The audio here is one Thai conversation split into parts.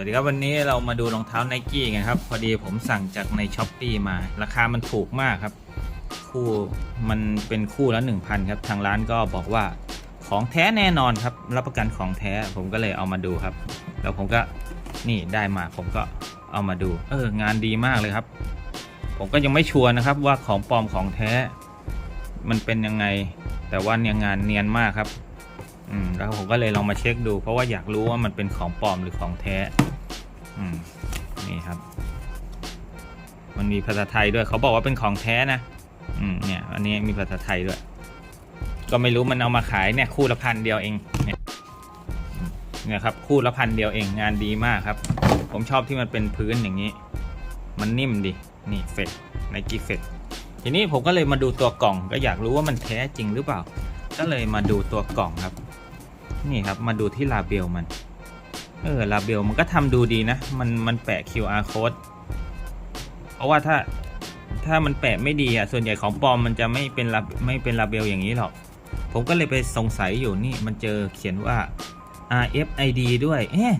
วัสดีครับวันนี้เรามาดูรองเท้าไนกี้กันครับ พอดีผมสั่งจากในช้อปปีมา ราคามันถูกมากครับ คู่มันเป็นคู่ละ1,000ครับทางร้านก็บอกว่าของแท้แน่นอนครับ รับประกันของแท้ผมก็เลยเอามาดูครับ แล้วผมก็นี่ได้มาผมก็เอามาดู เอองานดีมากเลยครับ ผมก็ยังไม่ชัวร์นะครับว่าของปลอมของแท้ มันเป็นยังไง แต่ว่าเนี่ยงานเนียนมากครับ อืมแล้วผมก็เลยลองมาเช็คดู เพราะว่าอยากรู้ว่ามันเป็นของปลอมหรือของแท้ อืมนี่ครับ มันมีภาษาไทยด้วย เขาบอกว่าเป็นของแท้นะ อืมเนี่ย อันนี้มีภาษาไทยด้วย ก็ไม่รู้มันเอามาขายเนี่ยคู่ละพันเดียวเอง เนี่ยครับคู่ละพันเดียวเองงานดีมากครับ ผมชอบที่มันเป็นพื้นอย่างนี้ มันนิ่มดีนี่เฟดไนกี้เฟดทีนี้ผมก็เลยมาดูตัวกล่อง ก็อยากรู้ว่ามันแท้จริงหรือเปล่า ก็เลยมาดูตัวกล่องครับ นี่ครับมาดูที่ลาเบลมัน เออลาเบลมันก็ทำดูดีนะ มันมันแปะ QR code เพราะว่าถ้าถ้ามันแปะไม่ดีอะส่วนใหญ่ของปลอมมันจะไม่เป็นลาไม่เป็นลาเบลอย่างนี้หรอก ผมก็เลยไปสงสัยอยู่นี่มันเจอเขียนว่า RFID ด้วยเอ๊ะ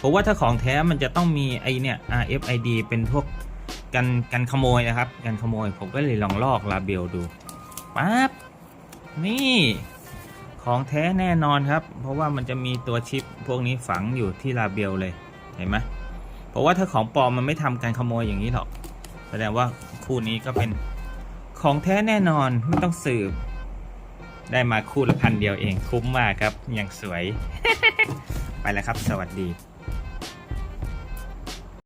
ผมว่าถ้าของแท้มันจะต้องมีไอเนี่ย RFID เป็นพวกกันกันขโมยนะครับกันขโมย ผมก็เลยลองลอกลาเบลดูปั๊บนี่ ของแท้แน่นอนครับ เพราะว่ามันจะมีตัวชิปพวกนี้ฝังอยู่ที่ลาเบลเลยเห็นไหมเพราะว่าถ้าของปลอมมันไม่ทำการขโมยอย่างนี้หรอกแสดงว่าคู่นี้ก็เป็นของแท้แน่นอนไม่ต้องสืบ ได้มาคู่ละพันเดียวเองคุ้มมากครับอย่างสวย ไปแล้วครับ สวัสดี